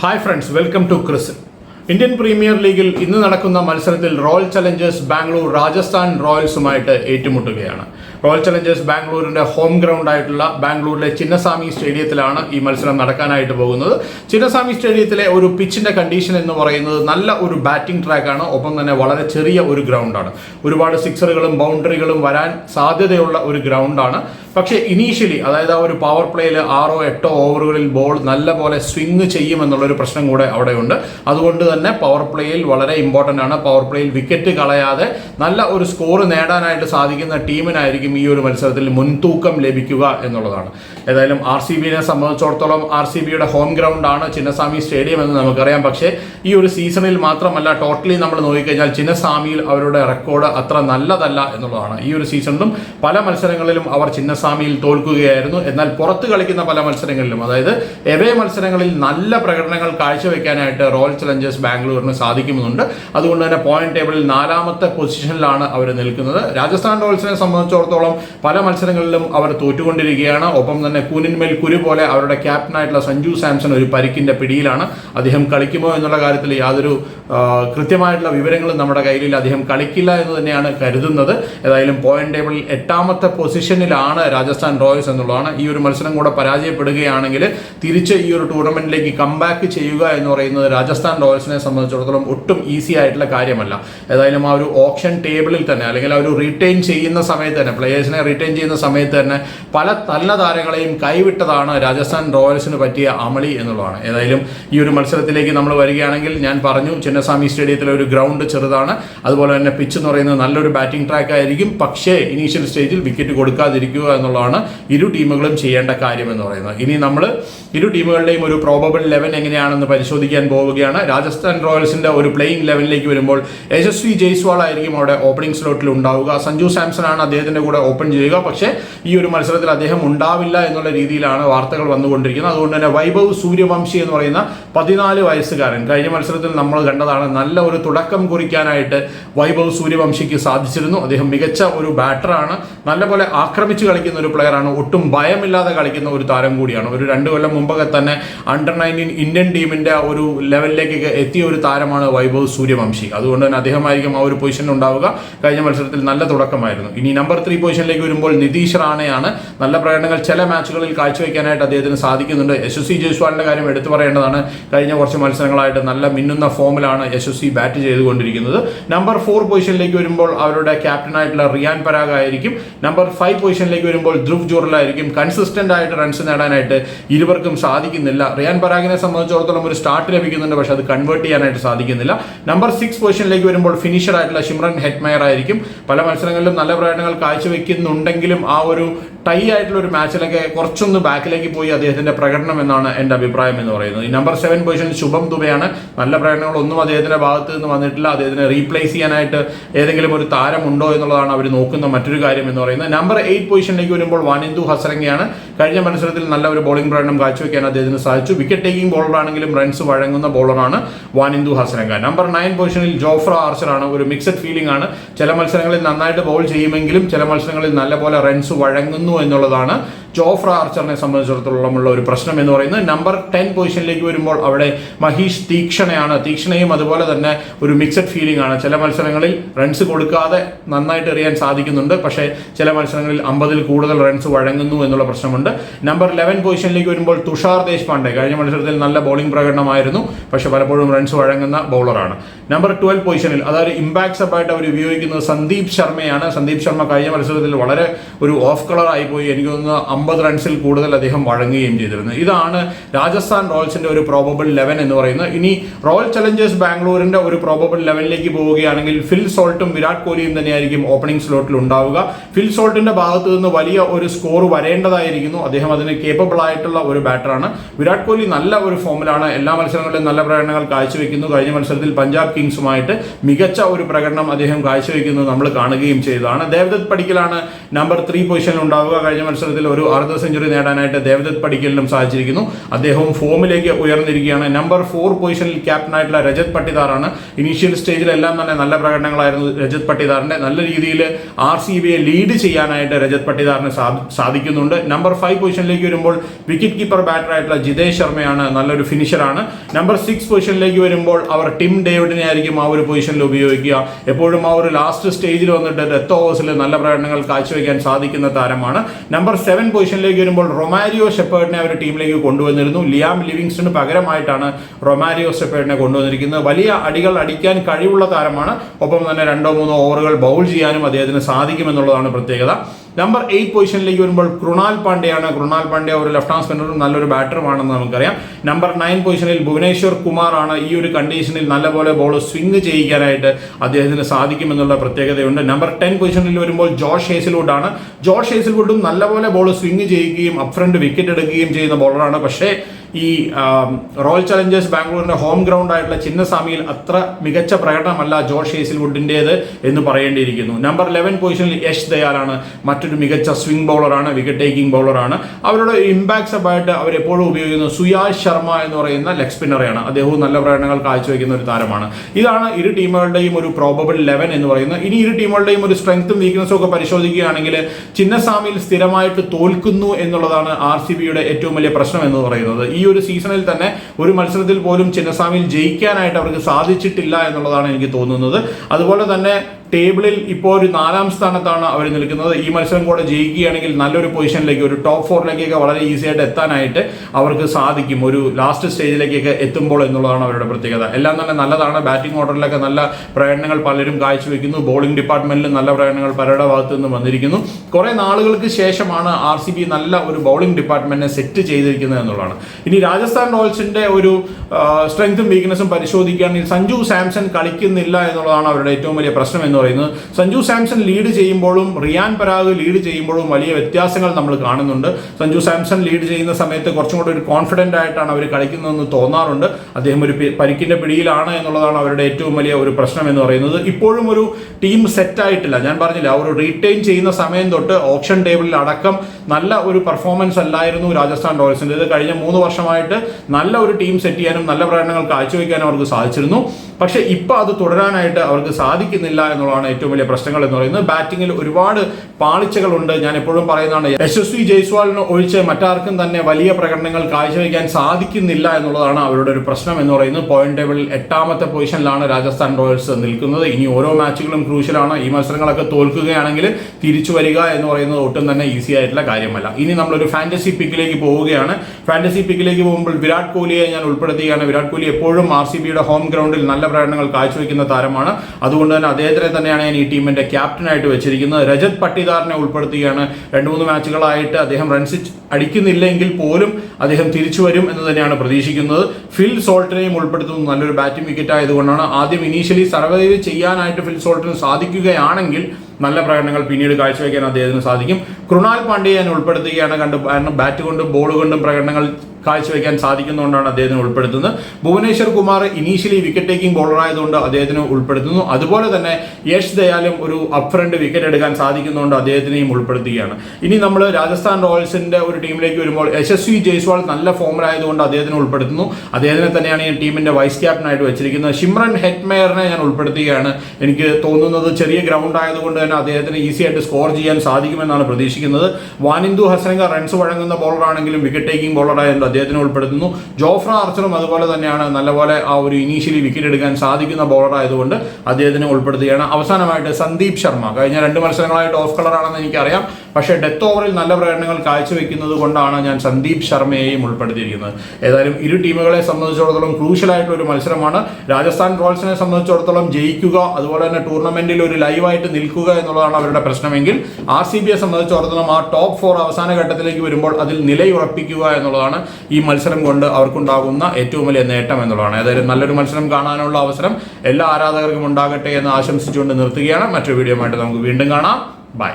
Hi friends welcome to Chris Indian Premier ലീഗിൽ ഇന്ന് നടക്കുന്ന മത്സരത്തിൽ റോയൽ ചലഞ്ചേഴ്സ് ബാംഗ്ലൂർ രാജസ്ഥാൻ റോയൽസുമായിട്ട് ഏറ്റുമുട്ടുകയാണ്. റോയൽ ചലഞ്ചേഴ്സ് ബാംഗ്ലൂരിന്റെ ഹോം ഗ്രൗണ്ട് ആയിട്ടുള്ള ബാംഗ്ലൂരിലെ ചിന്നസ്വാമി സ്റ്റേഡിയത്തിലാണ് ഈ മത്സരം നടക്കാനായിട്ട് പോകുന്നത്. ചിന്നസ്വാമി സ്റ്റേഡിയത്തിലെ ഒരു പിച്ചിന്റെ കണ്ടീഷൻ എന്ന് പറയുന്നത് നല്ല ഒരു ബാറ്റിംഗ് ട്രാക്കാണ് ഒപ്പം തന്നെ വളരെ ചെറിയ ഒരു ഗ്രൗണ്ടാണ് ഒരുപാട് സിക്സറുകളും ബൗണ്ടറികളും വരാൻ സാധ്യതയുള്ള ഒരു ഗ്രൗണ്ടാണ് പക്ഷേ ഇനീഷ്യലി അതായത് ആ ഒരു പവർ പ്ലേയിൽ ആറോ എട്ടോ ഓവറുകളിൽ ബോൾ നല്ല പോലെ സ്വിങ് ചെയ്യുമെന്നുള്ളൊരു പ്രശ്നം കൂടെ അവിടെയുണ്ട്. അതുകൊണ്ട് തന്നെ പവർ പ്ലേയിൽ വളരെ ഇമ്പോർട്ടന്റ് ആണ്. പവർ പ്ലേയിൽ വിക്കറ്റ് കളയാതെ നല്ല ഒരു സ്കോർ നേടാനായിട്ട് സാധിക്കുന്ന ടീമിനായിരിക്കും ഈ ഒരു മത്സരത്തിൽ മുൻതൂക്കം ലഭിക്കുക എന്നുള്ളതാണ്. ഏതായാലും ആർ സി ബിനെ സംബന്ധിച്ചിടത്തോളം ആർ സി ബിയുടെ ഹോം ഗ്രൗണ്ടാണ് ചിന്നസ്വാമി സ്റ്റേഡിയം എന്ന് നമുക്കറിയാം. പക്ഷേ ഈ ഒരു സീസണിൽ മാത്രമല്ല ടോട്ടലി നമ്മൾ നോക്കിക്കഴിഞ്ഞാൽ ചിന്നസ്വാമിയിൽ അവരുടെ റെക്കോർഡ് അത്ര നല്ലതല്ല എന്നുള്ളതാണ്. ഈ ഒരു സീസണിലും പല മത്സരങ്ങളിലും അവർ ചിന്നസ്വാമിയിൽ തോൽക്കുകയായിരുന്നു. എന്നാൽ പുറത്ത് കളിക്കുന്ന പല മത്സരങ്ങളിലും അതായത് എവേ മത്സരങ്ങളിൽ നല്ല പ്രകടനങ്ങൾ കാഴ്ചവെക്കാനായിട്ട് റോയൽ ചലഞ്ചേഴ്സ് ബാംഗ്ലൂരിന് സാധിക്കുന്നുണ്ട് അതുകൊണ്ട് തന്നെ പോയിന്റ് ടേബിളിൽ നാലാമത്തെ പൊസിഷനിലാണ് അവർ നിൽക്കുന്നത്. രാജസ്ഥാൻ റോയൽസിനെ സംബന്ധിച്ചിടത്തോളം പല മത്സരങ്ങളിലും അവർ തോറ്റുകൊണ്ടിരിക്കുകയാണ്. ഒപ്പം തന്നെ കൂനിന്മേൽ കുരു പോലെ അവരുടെ ക്യാപ്റ്റനായിട്ടുള്ള സഞ്ജു സാംസൺ ഒരു പരിക്കിന്റെ പിടിയിലാണ് അദ്ദേഹം കളിക്കുമോ എന്നുള്ള കാര്യത്തിൽ യാതൊരു കൃത്യമായിട്ടുള്ള വിവരങ്ങളും നമ്മുടെ കയ്യിലില്ല. അദ്ദേഹം കളിക്കില്ല എന്ന് തന്നെയാണ് കരുതുന്നത്. ഏതായാലും പോയിന്റ് ടേബിളിൽ എട്ടാമത്തെ പൊസിഷനിലാണ് രാജസ്ഥാൻ റോയൽസ് എന്നുള്ളതാണ് ഈ ഒരു മത്സരം കൂടെ പരാജയപ്പെടുകയാണെങ്കിൽ തിരിച്ച് ഈ ഒരു ടൂർണമെന്റിലേക്ക് കംബാക്ക് ചെയ്യുക എന്ന് പറയുന്നത് രാജസ്ഥാൻ റോയൽസിനെ സംബന്ധിച്ചിടത്തോളം ഒട്ടും ഈസി ആയിട്ടുള്ള കാര്യമല്ല. ഏതായാലും ആ ഒരു ഓപ്ഷൻ ടേബിളിൽ തന്നെ അല്ലെങ്കിൽ ആ ഒരു റീറ്റെയിൻ ചെയ്യുന്ന സമയത്ത് തന്നെ പ്ലേയേഴ്സിനെ റീറ്റെയിൻ ചെയ്യുന്ന സമയത്ത് തന്നെ പല നല്ല താരങ്ങളെയും കൈവിട്ടതാണ് രാജസ്ഥാൻ റോയൽസിന് പറ്റിയ അമളി എന്നുള്ളതാണ്. ഏതായാലും ഈ ഒരു മത്സരത്തിലേക്ക് നമ്മൾ വരികയാണെങ്കിൽ ഞാൻ പറഞ്ഞു ചിന്നസ്വാമി സ്റ്റേഡിയത്തിലെ ഒരു ഗ്രൗണ്ട് ചെറുതാണ്. അതുപോലെ തന്നെ പിച്ച് എന്ന് പറയുന്നത് നല്ലൊരു ബാറ്റിംഗ് ട്രാക്ക് ആയിരിക്കും. പക്ഷേ ഇനീഷ്യൽ സ്റ്റേജിൽ വിക്കറ്റ് കൊടുക്കാതിരിക്കുക എന്നുള്ളതാണ് ഇരു ടീമുകളും ചെയ്യേണ്ട കാര്യം എന്ന് പറയുന്നത്. ഇനി നമ്മൾ ഇരു ടീമുകളുടെയും ഒരു പ്രോബബിൾ ലെവൻ എങ്ങനെയാണെന്ന് പരിശോധിക്കാൻ പോവുകയാണ്. രാജസ്ഥാൻ റോയൽസിന്റെ ഒരു പ്ലേയിങ് ലെവലിലേക്ക് വരുമ്പോൾ യശസ്വി ജയ്സ്വാൾ ആയിരിക്കും അവിടെ ഓപ്പണിംഗ് സ്ലോട്ടിൽ ഉണ്ടാവുക. സഞ്ജു സാംസൺ ആണ് അദ്ദേഹത്തിന്റെ കൂടെ ഓപ്പൺ ചെയ്യുക. പക്ഷേ ഈ ഒരു മത്സരത്തിൽ അദ്ദേഹം ഉണ്ടാവില്ല എന്നുള്ള രീതിയിലാണ് വാർത്തകൾ വന്നുകൊണ്ടിരിക്കുന്നത്. അതുകൊണ്ട് തന്നെ വൈഭവ് സൂര്യവംശി എന്ന് പറയുന്ന പതിനാല് വയസ്സുകാരൻ കഴിഞ്ഞ മത്സരത്തിൽ നമ്മൾ കണ്ടതാണ് നല്ല ഒരു തുടക്കം കുറിക്കാനായിട്ട് വൈഭവ് സൂര്യവംശിക്ക് സാധിച്ചിരുന്നു. അദ്ദേഹം മികച്ച ഒരു ബാറ്ററാണ് നല്ലപോലെ ആക്രമിച്ച് കളിക്കുന്ന ഒരു പ്ലെയറാണ് ഒട്ടും ഭയമില്ലാതെ കളിക്കുന്ന ഒരു താരം കൂടിയാണ്. ഒരു രണ്ട് കൊല്ലം മുമ്പൊക്കെ തന്നെ അണ്ടർ നയന്റീൻ ഇന്ത്യൻ ടീമിന്റെ ഒരു ലെവലിലേക്ക് എത്തിയ ഒരു താരമാണ് വൈഭവ് സൂര്യവംശി. അതുകൊണ്ട് തന്നെ അദ്ദേഹമായിരിക്കും ആ ഒരു പൊസിഷനിൽ ഉണ്ടാവുക. കഴിഞ്ഞ മത്സരത്തിൽ നല്ല തുടക്കമായിരുന്നു. ഇനി നമ്പർ ത്രീ പൊസിഷനിലേക്ക് വരുമ്പോൾ നിതീഷ് റാണയാണ്. നല്ല പ്രകടനങ്ങൾ ചില മാച്ചുകളിൽ കാഴ്ചവെക്കാനായിട്ട് അദ്ദേഹത്തിന് സാധിക്കുന്നുണ്ട്. യശസ്വി ജയ്സ്വാളിന്റെ കാര്യം എടുത്തു പറയേണ്ടതാണ്. കഴിഞ്ഞ കുറച്ച് മത്സരങ്ങളായിട്ട് നല്ല മിന്നുന്ന ഫോമിലാണ് യശസ്വി ബാറ്റ് ചെയ്തുകൊണ്ടിരിക്കുന്നത്. നമ്പർ ഫോർ പൊസിഷനിലേക്ക് വരുമ്പോൾ അവരുടെ ക്യാപ്റ്റനായിട്ടുള്ള റിയാൻ പരാഗ് ആയിരിക്കും. നമ്പർ ഫൈവ് പൊസിഷനിലേക്ക് ധ്രുവ് ജോർലായിരിക്കും കൺസിസ്റ്റന്റ് ആയിട്ട് റൺസ് നേടാനായിട്ട് ഇരുവർക്കും സാധിക്കുന്നില്ല. റിയാൻ പരാഗിനെ സംബന്ധിച്ചിടത്തോളം ഒരു സ്റ്റാർട്ട് ലഭിക്കുന്നുണ്ട് പക്ഷെ അത് കൺവേർട്ട് ചെയ്യാനായിട്ട് സാധിക്കുന്നില്ല. നമ്പർ സിക്സ് പൊസിഷനിലേക്ക് വരുമ്പോൾ ഫിനിഷർ ആയിട്ടുള്ള ഷിമ്രൻ ഹെറ്റ്മയർ ആയിരിക്കും. പല മത്സരങ്ങളിലും നല്ല പ്രകടനങ്ങൾ കാഴ്ചവെക്കുന്നുണ്ടെങ്കിലും ആ ഒരു ടൈ ആയിട്ടുള്ള ഒരു മാച്ചിലൊക്കെ കുറച്ചൊന്ന് ബാക്കിലേക്ക് പോയി അദ്ദേഹത്തിന്റെ പ്രകടനം എന്നാണ് എന്റെ അഭിപ്രായം എന്ന് പറയുന്നത്. ഈ നമ്പർ സെവൻ പൊസിഷൻ ശുഭം ദുബയാണ്. നല്ല പ്രകടനങ്ങൾ ഒന്നും അദ്ദേഹത്തിന്റെ ഭാഗത്ത് നിന്ന് വന്നിട്ടില്ല. അദ്ദേഹത്തിനെ റീപ്ലേസ് ചെയ്യാനായിട്ട് ഏതെങ്കിലും ഒരു താരം ഉണ്ടോ എന്നുള്ളതാണ് അവർ നോക്കുന്ന മറ്റൊരു കാര്യം എന്ന് പറയുന്നത്. നമ്പർ എയ്റ്റ് പൊസിഷനിലേക്ക് വരുമ്പോൾ വാനിന്ദു ഹസരംഗയാണ് കഴിഞ്ഞ മത്സരത്തിൽ നല്ല ഒരു ബോളിംഗ് പ്രകടനം കാഴ്ചവെക്കാൻ അദ്ദേഹത്തിന് സാധിച്ചു. വിക്കറ്റ് ടേക്കിംഗ് ബോളർ ആണെങ്കിലും റൺസ് വഴങ്ങുന്ന ബോളറാണ് വാനിന്ദു ഹസരംഗ നമ്പർ നയൻ പൊസിഷനിൽ ജോഫ്ര ആർച്ചറാണ് ഒരു മിക്സഡ് ഫീലിംഗ് ആണ്. ചില മത്സരങ്ങളിൽ നന്നായിട്ട് ബോൾ ചെയ്യുമെങ്കിലും ചില മത്സരങ്ങളിൽ നല്ലപോലെ റൺസ് വഴങ്ങുന്നു എന്നുള്ളതാണ് ജോഫ്ര ആർച്ചറിനെ സംബന്ധിച്ചിടത്തോളമുള്ള ഒരു പ്രശ്നം എന്ന് പറയുന്നത് നമ്പർ ടെൻ പൊസിഷനിലേക്ക് വരുമ്പോൾ അവിടെ മഹീഷ് തീക്ഷണയാണ്. തീക്ഷണയും അതുപോലെ തന്നെ ഒരു മിക്സഡ് ഫീലിംഗ് ആണ്. ചില മത്സരങ്ങളിൽ റൺസ് കൊടുക്കാതെ നന്നായിട്ട് എറിയാൻ സാധിക്കുന്നുണ്ട്. പക്ഷേ ചില മത്സരങ്ങളിൽ അമ്പതിൽ കൂടുതൽ റൺസ് വഴങ്ങുന്നു എന്നുള്ള പ്രശ്നമുണ്ട്. നമ്പർ ലെവൻ പൊസിഷനിലേക്ക് വരുമ്പോൾ തുഷാർ ദേശ്പാണ്ഡെ. കഴിഞ്ഞ മത്സരത്തിൽ നല്ല ബോളിംഗ് പ്രകടനമായിരുന്നു. പക്ഷേ പലപ്പോഴും റൺസ് വഴങ്ങുന്ന ബൗളറാണ് നമ്പർ ട്വൽവ് പൊസിഷനിൽ അതായത് ഇമ്പാക്ട് സബായിട്ട് അവർ ഉപയോഗിക്കുന്നത് സന്ദീപ് ശർമ്മയാണ്. സന്ദീപ് ശർമ്മ കഴിഞ്ഞ മത്സരത്തിൽ വളരെ ഒരു ഓഫ് കളർ ആയിപ്പോയി എനിക്ക് തോന്നുന്നു അമ്പത് റൺസിൽ കൂടുതൽ അദ്ദേഹം വഴങ്ങുകയും ചെയ്തിരുന്നു. ഇതാണ് രാജസ്ഥാൻ റോയൽസിന്റെ ഒരു പ്രോബബിൾ ലെവൻ എന്ന് പറയുന്നത്. ഇനി റോയൽ ചലഞ്ചേഴ്സ് ബാംഗ്ലൂരിന്റെ ഒരു പ്രോബബിൾ ലെവലിലേക്ക് പോവുകയാണെങ്കിൽ ഫിൽ സോൾട്ടും വിരാട് കോഹ്ലിയും തന്നെയായിരിക്കും ഓപ്പണിംഗ് സ്ലോട്ടിൽ ഉണ്ടാവുക. ഫിൽ സോൾട്ടിന്റെ ഭാഗത്ത് നിന്ന് വലിയ ഒരു സ്കോർ വരേണ്ടതായിരിക്കുന്നു. അദ്ദേഹം അതിന് കേപ്പബിൾ ആയിട്ടുള്ള ഒരു ബാറ്ററാണ് വിരാട് കോഹ്ലി നല്ല ഒരു ഫോമിലാണ് എല്ലാ മത്സരങ്ങളിലും നല്ല പ്രകടനങ്ങൾ കാഴ്ചവെക്കുന്നു. കഴിഞ്ഞ മത്സരത്തിൽ പഞ്ചാബ് കിങ്സുമായിട്ട് മികച്ച ഒരു പ്രകടനം അദ്ദേഹം കാഴ്ചവെക്കുന്നത് നമ്മൾ കാണുകയും ചെയ്തതാണ്. ദേവദത്ത് പടിക്കലാണ് നമ്പർ ത്രീ പൊസിഷനിൽ ഉണ്ടാവുക. കഴിഞ്ഞ മത്സരത്തിൽ ഒരു അർദ്ധ സെഞ്ചുറി നേടാനായിട്ട് ദേവദത്ത് പടിക്കലിനും സാധിച്ചിരിക്കുന്നു. അദ്ദേഹവും ഫോമിലേക്ക് ഉയർന്നിരിക്കുകയാണ്. നമ്പർ ഫോർ പൊസിഷനിൽ ക്യാപ്റ്റനായിട്ടുള്ള രജത് പട്ടിദാറാണ്. ഇനീഷ്യൽ സ്റ്റേജിലെല്ലാം തന്നെ നല്ല പ്രകടനങ്ങളായിരുന്നു രജത് പട്ടിദാറിന്റെ നല്ല രീതിയിൽ ആർ സി ബിയെ ലീഡ് ചെയ്യാനായിട്ട് രജത് പട്ടിദാറിന് സാധിക്കുന്നുണ്ട്. നമ്പർ ഫൈവ് പൊസിഷനിലേക്ക് വരുമ്പോൾ വിക്കറ്റ് കീപ്പർ ബാറ്റർ ആയിട്ടുള്ള ജിതേഷ് ശർമ്മയാണ് നല്ലൊരു ഫിനിഷറാണ് നമ്പർ സിക്സ് പൊസിഷനിലേക്ക് വരുമ്പോൾ അവർ ടിം ഡേവിഡിനെ ആയിരിക്കും ആ ഒരു പൊസിഷനിൽ ഉപയോഗിക്കുക. എപ്പോഴും ആ ഒരു ലാസ്റ്റ് സ്റ്റേജിൽ വന്നിട്ട് ഡെത്ത് ഓവേഴ്സിൽ നല്ല പ്രകടനങ്ങൾ കാഴ്ചവെക്കാൻ സാധിക്കുന്ന താരമാണ്. നമ്പർ സെവൻ പൊസിഷനിലേക്ക് വരുമ്പോൾ റൊമാരിയോ ഷെപ്പേർഡിനെ അവർ ടീമിലേക്ക് കൊണ്ടുവന്നിരുന്നു. ലിയാം ലിവിങ്സ്റ്റണ് പകരമായിട്ടാണ് റൊമാരിയോ ഷെപ്പേർഡിനെ കൊണ്ടുവന്നിരിക്കുന്നത്. വലിയ അടികൾ അടിക്കാൻ കഴിവുള്ള താരമാണ്. ഒപ്പം തന്നെ രണ്ടോ മൂന്നോ ഓവറുകൾ ബൗൾ ചെയ്യാനും അദ്ദേഹത്തിന് സാധിക്കുമെന്നുള്ളതാണ് പ്രത്യേകത. നമ്പർ എയ്റ്റ് പൊസിഷനിലേക്ക് വരുമ്പോൾ കൃണാൽ പാണ്ഡെയാണ്. കൃണാൽ പാണ്ഡ്യ ഒരു ലെഫ്റ്റ് ഹാൻഡ് സ്പിന്നറും നല്ലൊരു ബാറ്ററുമാണെന്ന് നമുക്കറിയാം. നമ്പർ നയൻ പൊസിഷനിൽ ഭുവനേശ്വർ ആണ് ഈ ഒരു കണ്ടീഷനിൽ നല്ലപോലെ ബോൾ സ്വിംഗ് ചെയ്യിക്കാനായിട്ട് അദ്ദേഹത്തിന് സാധിക്കുമെന്നുള്ള പ്രത്യേകതയുണ്ട്. നമ്പർ ടെൻ പൊസിഷനിൽ വരുമ്പോൾ ജോഷ് ഹേസിൽവുഡ് ആണ് ജോർജ് ഹേസിൽവുഡും നല്ലപോലെ ബോൾ സ്വിംഗ് ചെയ്യുകയും അപ് ഫ്രണ്ട് വിക്കറ്റ് എടുക്കുകയും ചെയ്യുന്ന ബോളറാണ് പക്ഷേ ഈ റോയൽ ചലഞ്ചേഴ്സ് ബാംഗ്ലൂരിന്റെ ഹോം ഗ്രൗണ്ട് ആയിട്ടുള്ള ചിന്നസ്വാമിയിൽ അത്ര മികച്ച പ്രകടനമല്ല ജോഷ് ഹേസിൽവുഡിന്റേത് എന്ന് പറയേണ്ടിയിരിക്കുന്നു. നമ്പർ ലെവൻ പൊസിഷനിൽ യശ് ദയാലാണ് മറ്റൊരു മികച്ച സ്വിംഗ് ബൗളറാണ് വിക്കറ്റ് ടേക്കിംഗ് ബൗളറാണ് അവരുടെ ഇമ്പാക്ട്സ് ആയിട്ട് അവരെപ്പോഴും ഉപയോഗിക്കുന്ന. സുയാഷ് ശർമ്മ എന്ന് പറയുന്ന ലെഗ് സ്പിന്നറെയാണ് അദ്ദേഹവും നല്ല പ്രകടനങ്ങൾ കാഴ്ചവെക്കുന്ന ഒരു താരമാണ്. ഇതാണ് ഇരു ടീമുകളുടെയും ഒരു പ്രോബബിൾ ലെവൻ എന്ന് പറയുന്നത്. ഇനി ഇരു ടീമുകളുടെയും ഒരു സ്ട്രെങ്ത്തും വീക്ക്നസും ഒക്കെ പരിശോധിക്കുകയാണെങ്കിൽ ചിന്നസ്വാമിയിൽ സ്ഥിരമായിട്ട് തോൽക്കുന്നു എന്നുള്ളതാണ് ആർ സി ബിയുടെ ഏറ്റവും വലിയ പ്രശ്നം എന്ന് പറയുന്നത്. ഒരു സീസണിൽ തന്നെ ഒരു മത്സരത്തിൽ പോലും ചിന്നസ്വാമിയിൽ ജയിക്കാനായിട്ട് അവർക്ക് സാധിച്ചിട്ടില്ല എന്നുള്ളതാണ് എനിക്ക് തോന്നുന്നത്. അതുപോലെ തന്നെ ടേബിളിൽ ഇപ്പോൾ ഒരു നാലാം സ്ഥാനത്താണ് അവർ നിൽക്കുന്നത്. ഈ മത്സരം കൂടെ ജയിക്കുകയാണെങ്കിൽ നല്ലൊരു പൊസിഷനിലേക്ക് ഒരു ടോപ്പ് ഫോറിലേക്കൊക്കെ വളരെ ഈസി ആയിട്ട് എത്താനായിട്ട് അവർക്ക് സാധിക്കും. ഒരു ലാസ്റ്റ് സ്റ്റേജിലേക്കൊക്കെ എത്തുമ്പോൾ എന്നുള്ളതാണ് അവരുടെ പ്രത്യേകത. എല്ലാം തന്നെ നല്ലതാണ്. ബാറ്റിംഗ് ഓർഡറിലൊക്കെ നല്ല പ്രകടനങ്ങൾ പലരും കാഴ്ചവെക്കുന്നു. ബോളിംഗ് ഡിപ്പാർട്ട്മെന്റിലും നല്ല പ്രകടനങ്ങൾ പലരുടെ ഭാഗത്തു നിന്ന് വന്നിരിക്കുന്നു. കുറെ നാളുകൾക്ക് ശേഷമാണ് ആർ സി ബി നല്ല ഒരു ബൗളിംഗ് ഡിപ്പാർട്ട്മെന്റിനെ സെറ്റ് ചെയ്തിരിക്കുന്നത് എന്നുള്ളതാണ്. ഇനി രാജസ്ഥാൻ റോയൽസിന്റെ ഒരു സ്ട്രെങ്തും വീക്ക്നസും പരിശോധിക്കുകയാണെങ്കിൽ സഞ്ജു സാംസൺ കളിക്കുന്നില്ല എന്നുള്ളതാണ് അവരുടെ ഏറ്റവും വലിയ പ്രശ്നം എന്ന് പറയുന്നത്. സഞ്ജു സാംസൺ ലീഡ് ചെയ്യുമ്പോഴും റിയാൻ പരാഗ് ലീഡ് ചെയ്യുമ്പോഴും വലിയ വ്യത്യാസങ്ങൾ നമ്മൾ കാണുന്നുണ്ട്. സഞ്ജു സാംസൺ ലീഡ് ചെയ്യുന്ന സമയത്ത് കുറച്ചും കൂടി ഒരു കോൺഫിഡന്റ് ആയിട്ടാണ് അവർ കളിക്കുന്നതെന്ന് തോന്നാറുണ്ട്. അദ്ദേഹം ഒരു പരിക്കിന്റെ പിടിയിലാണ് എന്നുള്ളതാണ് അവരുടെ ഏറ്റവും വലിയ ഒരു പ്രശ്നം എന്ന് പറയുന്നത്. ഇപ്പോഴും ഒരു ടീം സെറ്റ് ആയിട്ടില്ല. ഞാൻ പറഞ്ഞില്ല അവർ റീറ്റെയിൻ ചെയ്യുന്ന സമയം തൊട്ട് ഓപ്ഷൻ ടേബിളിൽ അടക്കം നല്ല ഒരു പെർഫോമൻസ് അല്ലായിരുന്നു രാജസ്ഥാൻ റോയൽസിന്റെ ഇത് കഴിഞ്ഞ മൂന്ന് വർഷമായിട്ട് നല്ല ഒരു ടീം സെറ്റ് ചെയ്യാനും നല്ല പ്രകടനങ്ങൾ കാഴ്ചവെക്കാനും അവർക്ക് സാധിച്ചിരുന്നു. പക്ഷേ ഇപ്പോൾ അത് തുടരാനായിട്ട് അവർക്ക് സാധിക്കുന്നില്ല എന്നുള്ളതാണ് ഏറ്റവും വലിയ പ്രശ്നങ്ങൾ എന്ന് പറയുന്നത്. ബാറ്റിങ്ങിൽ ഒരുപാട് പാളിച്ചകളുണ്ട്. ഞാൻ എപ്പോഴും പറയുന്നതാണ് യശസ്വി ജയ്സ്വാളിന് ഒഴിച്ച് മറ്റാർക്കും തന്നെ വലിയ പ്രകടനങ്ങൾ കാഴ്ചവെക്കാൻ സാധിക്കുന്നില്ല എന്നുള്ളതാണ് അവരുടെ ഒരു പ്രശ്നം എന്ന് പറയുന്നത്. പോയിന്റ് ടേബിളിൽ എട്ടാമത്തെ പൊസിഷനിലാണ് രാജസ്ഥാൻ റോയൽസ് നിൽക്കുന്നത്. ഇനി ഓരോ മാച്ചുകളും ക്രൂഷ്യലാണ്. ഈ മത്സരങ്ങളൊക്കെ തോൽക്കുകയാണെങ്കിൽ തിരിച്ചു വരിക എന്ന് പറയുന്നത് ഒട്ടും തന്നെ ഈസി ആയിട്ടുള്ള കാര്യമല്ല. ഇനി നമ്മളൊരു ഫാന്റസി പിക്കിലേക്ക് പോവുകയാണ്. ഫാന്റസി പിക്കിലേക്ക് പോകുമ്പോൾ വിരാട് കോഹ്ലിയെ ഞാൻ ഉൾപ്പെടുത്തുകയാണ്. വിരാട് കോഹ്ലി എപ്പോഴും ആർ സി ബിയുടെ ഹോം ഗ്രൗണ്ടിൽ നല്ല പ്രകടനങ്ങൾ കാഴ്ചവെക്കുന്ന താരമാണ്. അതുകൊണ്ട് തന്നെ അദ്ദേഹത്തിനെ തന്നെയാണ് ഞാൻ ഈ ടീമിന്റെ ക്യാപ്റ്റനായിട്ട് വെച്ചിരിക്കുന്നത്. രജത് പട്ടിദാറിനെ ഉൾപ്പെടുത്തുകയാണ്. രണ്ട് മൂന്ന് മാച്ചുകളായിട്ട് അദ്ദേഹം റൺസ് അടിക്കുന്നില്ലെങ്കിൽ പോലും അദ്ദേഹം തിരിച്ചു വരും എന്ന് തന്നെയാണ് പ്രതീക്ഷിക്കുന്നത്. ഫിൽ സോൾട്ടിനെയും ഉൾപ്പെടുത്തുന്നത് നല്ലൊരു ബാറ്റിംഗ് വിക്കറ്റ് ആയതുകൊണ്ടാണ്. ആദ്യം ഇനീഷ്യലി സർവൈവ് ചെയ്യാനായിട്ട് ഫിൽ സോൾട്ടിന് സാധിക്കുകയാണെങ്കിൽ നല്ല പ്രകടനങ്ങൾ പിന്നീട് കാഴ്ചവെക്കാൻ അദ്ദേഹത്തിന് സാധിക്കും. കൃണാൽ പാണ്ഡ്യയെ ഞാൻ ഉൾപ്പെടുത്തുകയാണ്. കണ്ട് കാരണം ബാറ്റ് കൊണ്ടും ബോൾ കൊണ്ടും പ്രകടനങ്ങൾ കാഴ്ചവെക്കാൻ സാധിക്കുന്നതുകൊണ്ടാണ് അദ്ദേഹത്തിന് ഉൾപ്പെടുത്തുന്നത്. Bhuvneshwar Kumar initially wicket taking bowler ആയതുകൊണ്ട് അദ്ദേഹത്തിന് ഉൾപ്പെടുത്തുന്നു. അതുപോലെ തന്നെ യശ് ദയാലും ഒരു അപ് ഫ്രണ്ട് വിക്കറ്റ് എടുക്കാൻ സാധിക്കുന്നതുകൊണ്ട് അദ്ദേഹത്തിനെയും ഉൾപ്പെടുത്തുകയാണ്. ഇനി നമ്മൾ രാജസ്ഥാൻ റോയൽസിന്റെ ഒരു ടീമിലേക്ക് വരുമ്പോൾ യശസ്വി ജയ്സ്വാൾ നല്ല ഫോമിലായതുകൊണ്ട് അദ്ദേഹത്തിന് ഉൾപ്പെടുത്തുന്നു. അദ്ദേഹത്തിനെ തന്നെയാണ് ഈ ടീമിന്റെ വൈസ് ക്യാപ്റ്റനായിട്ട് വെച്ചിരിക്കുന്നത്. ഷിമ്രൻ ഹെറ്റ്മെയറിനെ ഞാൻ ഉൾപ്പെടുത്തുകയാണ്. എനിക്ക് തോന്നുന്നത് ചെറിയ ഗ്രൗണ്ട് ആയതുകൊണ്ട് തന്നെ അദ്ദേഹത്തിന് ഈസി ആയിട്ട് സ്കോർ ചെയ്യാൻ സാധിക്കുമെന്നാണ് പ്രതീക്ഷിക്കുന്നത്. വാനിന്ദു ഹസനങ്ക റൺസ് വഴങ്ങുന്ന ബോളറാണെങ്കിലും വിക്കറ്റ് ടേക്കിംഗ് ബോളർ ആയതുകൊണ്ട് അദ്ദേഹത്തിന് ഉൾപ്പെടുത്തുന്നു. ജോഫ്ര ആർച്ചറും അതുപോലെ തന്നെയാണ് നല്ലപോലെ ആ ഒരു ഇനീഷ്യലി വിക്കറ്റ് എടുക്കാൻ സാധിക്കുന്ന ബോളർ ആയതുകൊണ്ട് അദ്ദേഹത്തിനെ ഉൾപ്പെടുത്തുകയാണ്. അവസാനമായിട്ട് സന്ദീപ് ശർമ്മ. കഴിഞ്ഞ രണ്ട് മത്സരങ്ങളായിട്ട് ഓഫ് കളറാണെന്ന് എനിക്കറിയാം. പക്ഷേ ഡെത്ത് ഓവറിൽ നല്ല പ്രകടനങ്ങൾ കാഴ്ചവെക്കുന്നത് കൊണ്ടാണ് ഞാൻ സന്ദീപ് ശർമ്മയെയും ഉൾപ്പെടുത്തിയിരിക്കുന്നത്. ഏതായാലും ഇരു ടീമുകളെ സംബന്ധിച്ചിടത്തോളം ക്രൂഷ്യലായിട്ടുള്ള ഒരു മത്സരമാണ്. രാജസ്ഥാൻ റോയൽസിനെ സംബന്ധിച്ചിടത്തോളം ജയിക്കുക അതുപോലെ തന്നെ ടൂർണമെന്റിൽ ഒരു ലൈവായിട്ട് നിൽക്കുക എന്നുള്ളതാണ് അവരുടെ പ്രശ്നമെങ്കിൽ ആർ സി ബിയെ സംബന്ധിച്ചിടത്തോളം ആ ടോപ്പ് ഫോർ അവസാന ഘട്ടത്തിലേക്ക് വരുമ്പോൾ അതിൽ നിലയുറപ്പിക്കുക എന്നുള്ളതാണ് ഈ മത്സരം കൊണ്ട് അവർക്കുണ്ടാകുന്ന ഏറ്റവും വലിയ നേട്ടം എന്നുള്ളതാണ്. ഏതായാലും നല്ലൊരു മത്സരം കാണാനുള്ള അവസരം എല്ലാ ആരാധകർക്കും ഉണ്ടാകട്ടെ എന്ന് ആശംസിച്ചുകൊണ്ട് നിർത്തുകയാണ്. മറ്റൊരു വീഡിയോ ആയിട്ട് നമുക്ക് വീണ്ടും കാണാം. ബൈ